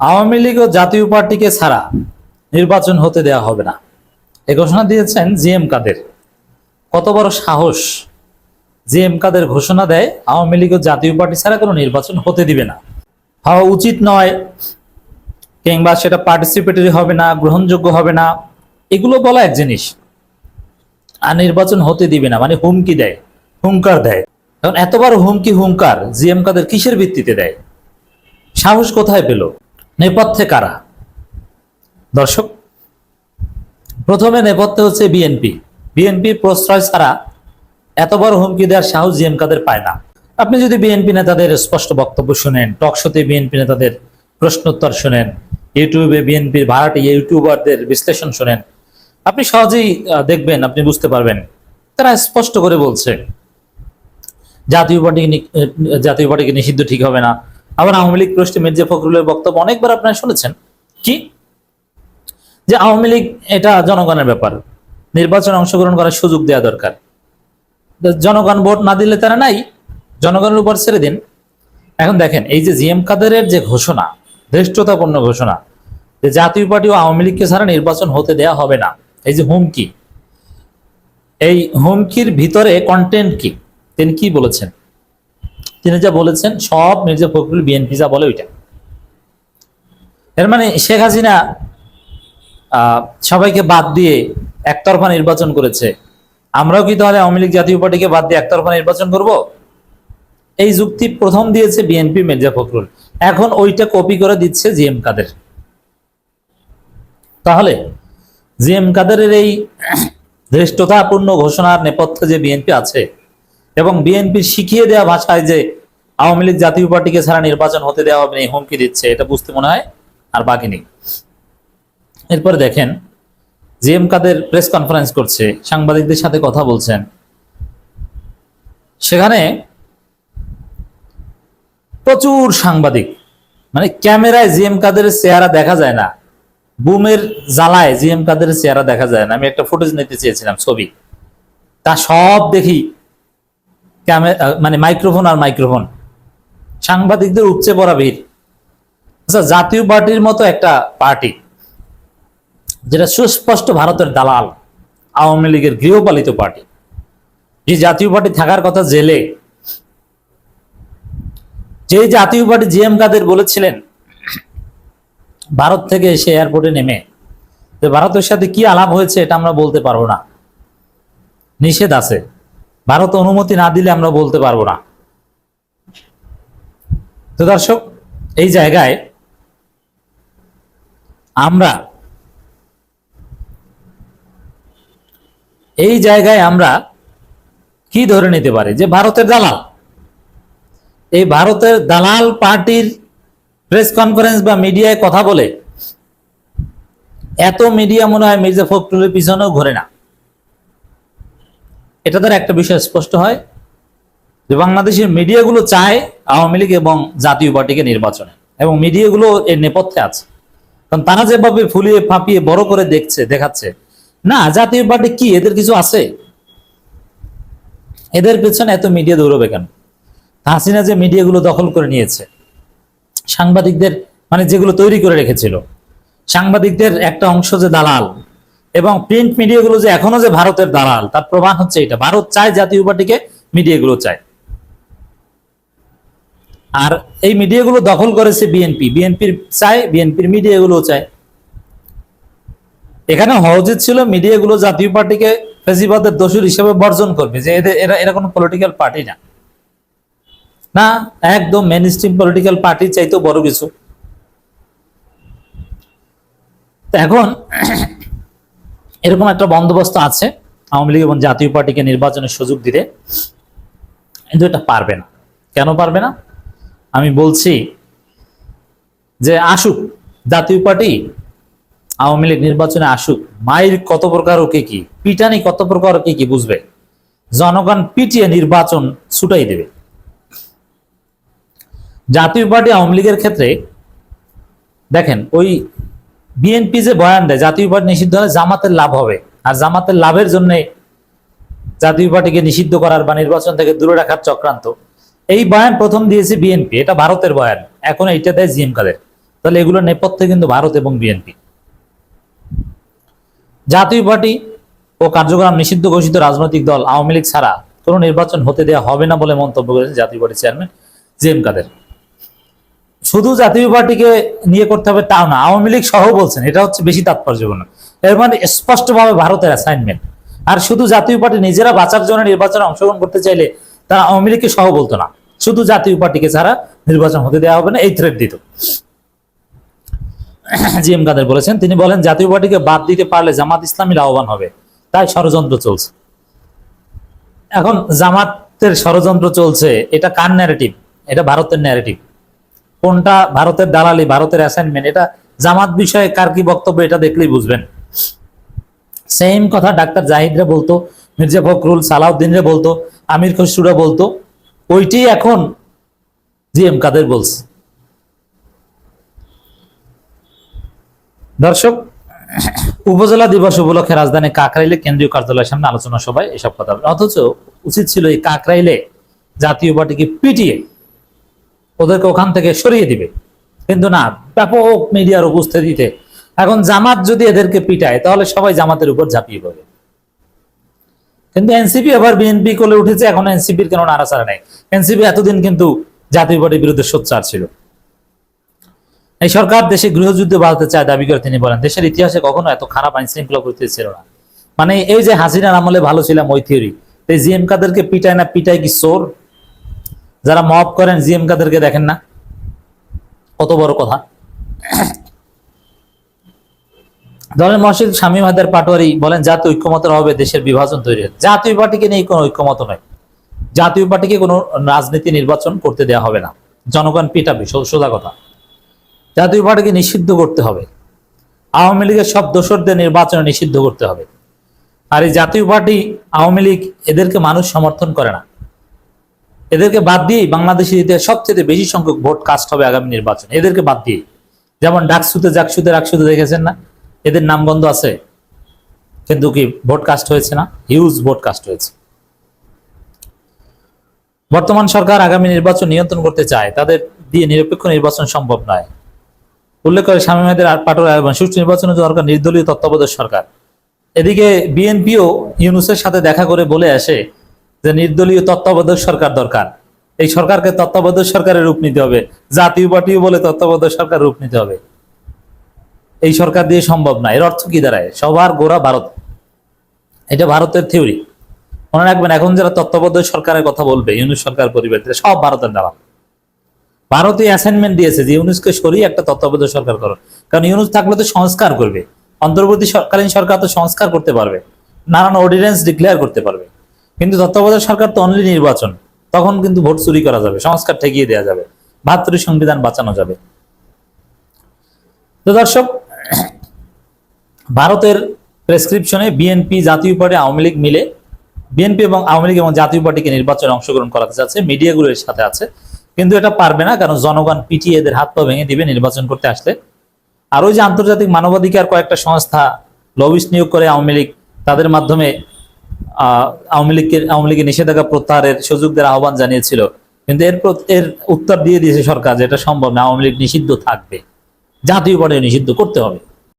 আওয়ামী লীগ ও জাতীয় পার্টিকে ছাড়া নির্বাচন হতে দেওয়া হবে না। এ ঘোষণা দিয়েছেন জি এম কাদের। কত বড় সাহস। জি এম কাদের ঘোষণা দেয়, আওয়ামী লীগ ও জাতীয় পার্টি ছাড়া কোনো নির্বাচন হতে দিবে না। হওয়া উচিত নয়, কিংবা সেটা পার্টিসিপেটরি হবে না, গ্রহণযোগ্য হবে না। এগুলো বলা এক জিনিস। আর নির্বাচন হতে দিবে না মানে হুমকি দেয়, হুঙ্কার দেয়। এখন এতবার হুমকি হুঙ্কার জি এম কাদের কিসের ভিত্তিতে দেয়? সাহস কোথায় পেল? নেপথ্যে কারা? দর্শক, প্রথমে নেপথ্যে হচ্ছে বিএনপি বিএনপি প্রশ্রয় ছাড়া এত বড় হুমকি দেওয়ার সাহস জিএম কাদের পায় না। আপনি যদি বিএনপি নেতাদের স্পষ্ট বক্তব্য শুনেন টকশোতে বিএনপি নেতাদের প্রশ্নোত্তর শুনেন ইউটিউবে বিএনপির ভাড়াটি ইউটিউবারদের বিশ্লেষণ শুনেন, আপনি সহজেই দেখবেন, আপনি বুঝতে পারবেন। তারা স্পষ্ট করে বলছে, জাতীয় পার্টি জাতীয় পার্টিকে নিষিদ্ধ ঠিক হবে না। আবার আওয়ামী লীগ প্রশ্নে মির্জা ফখরুলের বক্তব্য অনেকবার আপনারা শুনেছেন। কি? যে আওয়ামী লীগ এটা জনগণের ব্যাপার। নির্বাচনে অংশগ্রহণ করার সুযোগ দেওয়া দরকার। জনগণ ভোট না দিলে তারা নাই, জনগণের উপর ছেড়ে দিন। এখন দেখেন, এই যে জিএম কাদেরের যে ঘোষণা, ধৃষ্টতাপূর্ণ ঘোষণা, যে জাতীয় পার্টি ও আওয়ামী লীগকে ছাড়া নির্বাচন হতে দেয়া হবে না, এই যে হুমকি, এই হুমকির ভিতরে কন্টেন্ট কি? তিনি কি বলেছেন? তিনি যা বলেছেন, সব মির্জা ফখরুল বিএনপি যা বলে ওইটা। এর মানে শেখ হাসিনা সবাইকে বাদ দিয়ে একতরফা নির্বাচন করেছে। আমরাও কি তাহলে আওয়ামী লীগ জাতীয় পার্টিকে বাদ দিয়ে একতরফা নির্বাচন করব? এই যুক্তি প্রথম দিয়েছে বিএনপি মির্জা ফখরুল। এখন ওইটা কপি করে দিচ্ছে জিএম কাদের। তাহলে জিএম কাদেরের এই ধৃষ্টতাপূর্ণ ঘোষণার নেপথ্যে যে বিএনপি আছে এবং বিএনপি শিখিয়ে দেওয়া ভাষায় যে আওয়ামী লীগ জাতীয় পার্টিকে ছাড়া নির্বাচন হতে দেওয়া হবে হুমকি দিচ্ছে, এটা বুঝতে মনে হয়, আর বাকি নেই। এরপরে দেখেন, জিএম কাদের প্রেস কনফারেন্স করছে, সাংবাদিকদের সাথে কথা বলছেন। সেখানে প্রচুর সাংবাদিক মানে ক্যামেরায় জিএম কাদের চেহারা দেখা যায় না, বুমের জ্বালায় জিএম কাদের চেহারা দেখা যায় না। আমি একটা ফুটেজ নিতে চেয়েছিলাম ছবি, তা সব দেখি ক্যামেরা মানে মাইক্রোফোন আর মাইক্রোফোন। সাংবাদিকদের উপচে পড়া ভিড়। আচ্ছা জাতীয় পার্টির মতো একটা পার্টি, যেটা সুস্পষ্ট ভারতের দালাল, আওয়ামী লীগের গৃহপালিত পার্টি। যে জাতীয় পার্টি থাকার কথা জেলে যে জাতীয় পার্টি জিএম কাদের বলেছিলেন, ভারত থেকে এসে এয়ারপোর্টে নেমে, যে ভারতের সাথে কি আলাপ হয়েছে এটা আমরা বলতে পারব না। নিষেধ আছে। ভারত অনুমতি না দিলে আমরা বলতে পারব না। তো দর্শক, এই জায়গায় আমরা এই জায়গায় আমরা কি ধরে নিতে পারি? যে ভারতের দালাল। এই ভারতের দালাল পার্টির প্রেস কনফারেন্স বা মিডিয়ায় কথা বলে এত মিডিয়া মনে হয় মির্জা ফখরুলের পিছনেও ঘোরে না। এটা দ্বারা একটা বিষয় স্পষ্ট হয়। যে বাংলাদেশের মিডিয়াগুলো চায় আওয়ামী লীগ এবং জাতীয় পার্টিকে নির্বাচনে। এবং মিডিয়াগুলো এর নেপথ্যে আছে। কারণ তারা যেভাবে ফুলিয়ে ফাঁপিয়ে বড় করে দেখছে, দেখাচ্ছে, না, জাতীয় পার্টি কি, এদের কিছু আছে? এদের পেছনে এত মিডিয়া দৌড়বে কেন? হাসিনা যে মিডিয়াগুলো দখল করে নিয়েছে, সাংবাদিকদের মানে যেগুলো তৈরি করে রেখেছিল, সাংবাদিকদের একটা অংশ যে দালাল এবং প্রিন্ট মিডিয়াগুলো যে এখনও যে ভারতের দালাল, তার প্রমাণ হচ্ছে এটা। ভারত চায় জাতীয় পার্টিকে মিডিয়াগুলো চায়। আর এই মিডিয়াগুলো দখল করেছে বিএনপি বিএনপির চায় বিএনপির মিডিয়াগুলো চায়। এখানে হওয়া উচিত ছিল মিডিয়াগুলো জাতীয় পার্টিকে ফেসিবাদের দোষীর হিসেবে বর্জন করবে, যে এদের, এরা এরা কোনো পলিটিক্যাল পার্টি না। না, একদম মেন স্ট্রিম পলিটিক্যাল পার্টি চাইতেও বড় কিছু। এখন এরকম একটা বন্দোবস্ত আছে, আওয়ামী লীগ এবং জাতীয় পার্টিকে নির্বাচনের সুযোগ দিতে। কিন্তু এটা পারবে না। কেন পারবে না? আমি বলছি যে আসুক, জাতীয় পার্টি আওয়ামী লীগ নির্বাচনে আসুক মাইর কত প্রকার ওকে কি পিটানি কত প্রকার ওকে কি বুঝবে, জনগণ পিটিয়ে নির্বাচন ছুটাই দেবে। জাতীয় পার্টি আওয়ামী লীগের ক্ষেত্রে, দেখেন, ওই বিএনপি যে বয়ান দেয়, জাতীয় পার্টি নিষিদ্ধ হলে জামাতের লাভ হবে, আর জামাতের লাভের জন্য জাতীয় পার্টিকে নিষিদ্ধ করার বা নির্বাচন থেকে দূরে রাখার চক্রান্ত। এই বয়ান প্রথম দিয়েছে বিএনপি, এটা ভারতের বয়ান। এখন এইটা দেয় জিএম কাদের। তাহলে এগুলো নেপথ্যে কিন্তু ভারত এবং বিএনপি। জাতীয় পার্টি ও কার্যক্রম নিষিদ্ধ ঘোষিত রাজনৈতিক দল আওয়ামী লীগ ছাড়া কোনো নির্বাচন হতে দেওয়া হবে না বলে মন্তব্য করেছেন জাতীয় পার্টির চেয়ারম্যান জিএম কাদের। শুধু জাতীয় পার্টিকে নিয়ে করতে হবে তাও না, আওয়ামী লীগ সহ বলছেন, এটা হচ্ছে বেশি তাৎপর্যপূর্ণ। এর মানে স্পষ্টভাবে ভারতের অ্যাসাইনমেন্ট আর শুধু জাতীয় পার্টি নিজেরা বাঁচার জন্য নির্বাচনে অংশগ্রহণ করতে চাইলে তারা আওয়ামী লীগকে সহ বলতো না। শুধু জাতীয় পার্টিকে ছাড়া নির্বাচন হতে দেওয়া হবে না, এই থ্রেড দিত। জি এম কাদের বলেছেন, তিনি বলেন, জাতীয় পার্টিকে বাদ দিতে পারলে জামাত ইসলামী লাভবান হবে। তাই ষড়যন্ত্র চলছে। এখন জামাতের ষড়যন্ত্র চলছে, এটা কার ন্যারেটিভ এটা ভারতের ন্যারেটিভ কোনটা ভারতের দালালি, ভারতের অ্যাসাইনমেন্ট এটা জামাত বিষয়ে কার কি বক্তব্য, এটা দেখলেই বুঝবেন। সেম কথা ডাক্তার জাহিদরা বলতো, মির্জা ফখরুল সালাউদ্দিনরা বলতো, আমির খসরুরা বলতো ওইটি এখন জি এম কাদের বলছে? দর্শক, উপজেলা দিবস উপলক্ষে রাজধানী কাকরাইলে কেন্দ্রীয় কার্যালয়ের সামনে আলোচনা সভায় এসব কথা। অথচ উচিত ছিল এই কাকরাইলে জাতীয় পার্টিকে পিটিয়ে ওদেরকে ওখান থেকে সরিয়ে দিবে। কিন্তু না, ব্যাপক মিডিয়ার উপস্থিতিতে এখন জামাত যদি এদেরকে পিটায়, তাহলে সবাই জামাতের উপর ঝাঁপিয়ে পড়বে। কিন্তু এনসিপি আবার বিএনপি কোলে উঠেছে, এখন এনসিপির কেন নাড়াচাড়া নেই। এনসিপি এতদিন কিন্তু জাতীয় পার্টির বিরুদ্ধে সোচ্চার ছিল। এই সরকার দেশে গৃহযুদ্ধ বাড়াতে চায় দাবি করে তিনি বলেন, দেশের ইতিহাসে কখনো এত খারাপ আইন শৃঙ্খলা পরিস্থিতি ছিল না। মানে এই যে হাসিনার আমলে ভালো ছিলাম ওই থিওরি এই জিএম কাদেরকে পিটায় না পিটায় কি সোর যারা মব করেন, জিএম কাদেরকে দেখেন না? কত বড় কথা। দলের মহাসচিব শামীম হায়দার পাটোয়ারি বলেন, জাতীয় ঐক্যমতের অভাবে দেশের বিভাজন তৈরি হয় জাতীয় পার্টিকে নিয়ে কোনো ঐক্যমত নয়। জাতীয় পার্টিকে কোনো রাজনীতি নির্বাচন করতে দেওয়া হবে না। জনগণ পিটাবে সোজা কথা। জাতীয় পার্টিকে নিষিদ্ধ করতে হবে। আওয়ামী লীগের সব দোসরদের নির্বাচনে নিষিদ্ধ করতে হবে। আর এই জাতীয় পার্টি, আওয়ামী লীগ এদেরকে মানুষ সমর্থন করে না। এদেরকে বাদ দিয়েই বাংলাদেশের ইতিহাসে সবচেয়ে বেশি সংখ্যক ভোট কাস্ট হবে আগামী নির্বাচন। এদেরকে বাদ দিয়ে যেমন ডাকসুতে জাকসুতে রাকসুতে দেখেছেন না? এদের নামগন্ধ আছে, কিন্তু কি ভোট কাস্ট হয়েছে না? হিউজ ভোট কাস্ট হয়েছে। বর্তমান সরকার আগামী নির্বাচন নিয়ন্ত্রণ করতে চায়, তাদের দিয়ে নিরপেক্ষ নির্বাচন সম্ভব নয়। উল্লেখ করে স্বামী মেয়েদের পাটোয়ারি এবং সুষ্ঠু নির্বাচনের দরকার নির্দলীয় তত্ত্বাবধায়ক সরকার। এদিকে বিএনপিও ইউনুসের সাথে দেখা করে বলে আসে যে নির্দলীয় তত্ত্বাবধায়ক সরকার দরকার। এই সরকারকে তত্ত্বাবধায়ক সরকারের রূপ নিতে হবে, জাতীয় পার্টিও বলে তত্ত্বাবধায়ক সরকার রূপ নিতে হবে। এই সরকার দিয়ে সম্ভব না। এর অর্থ কি দাঁড়ায়? সবার গোড়া ভারত। এটা ভারতের থিওরি মনে রাখবেন, এখন যারা তত্ত্বাবধায়ক সরকারের কথা বলবে, ইউনুস সরকার পরিবার থেকে সব ভারতের দ্বারা ভারতীয় অ্যাসাইনমেন্ট দিয়েছে যে ইউনুসকে সরিয়ে একটা তত্ত্বাবধায়ক সরকার করো। কারণ ইউনুস থাকলে তো সংস্কার করবে। অন্তর্বর্তী সরকালীন সরকার তো সংস্কার করতে পারবে। নানান অর্ডিন্যান্স ডিক্লেয়ার করতে পারবে। কিন্তু তত্ত্বাবধায়ক সরকার তো অনলি নির্বাচন। তখন কিন্তু ভোট চুরি করা যাবে, সংস্কার ঠেকিয়ে দেওয়া যাবে। বাহাত্তরের সংবিধান বাঁচানো যাবে। তো দর্শক ভারতের প্রেসক্রিপশনে BNP Jatiya party Awami League মিলে বিএনপি এবং আওয়ামী লীগ এবং জাতীয় পার্টিকে নির্বাচনে অংশগ্রহণ করাতে চাচ্ছে মিডিয়াগুলো সাথে আছে। কিন্তু এটা পারবে না, কারণ জনগণ পিটিয়ে এদের হাত পা ভেঙে দিবে নির্বাচন করতে আসলে। আর ওই যে আন্তর্জাতিক মানবাধিকার কয়েকটা সংস্থা লবিস নিয়োগ করে আওয়ামী লীগ, তাদের মাধ্যমে আওয়ামী লীগকে, আওয়ামী লীগের নিষেধাজ্ঞা প্রত্যাহারের সুযোগ দেওয়ার আহ্বান জানিয়েছিল। কিন্তু এর এর উত্তর দিয়ে দিয়েছে সরকার যে এটা সম্ভব না, আওয়ামী লীগ নিষিদ্ধ থাকবে। জাতীয় পর্যায়ে নিষিদ্ধ করতে হবে।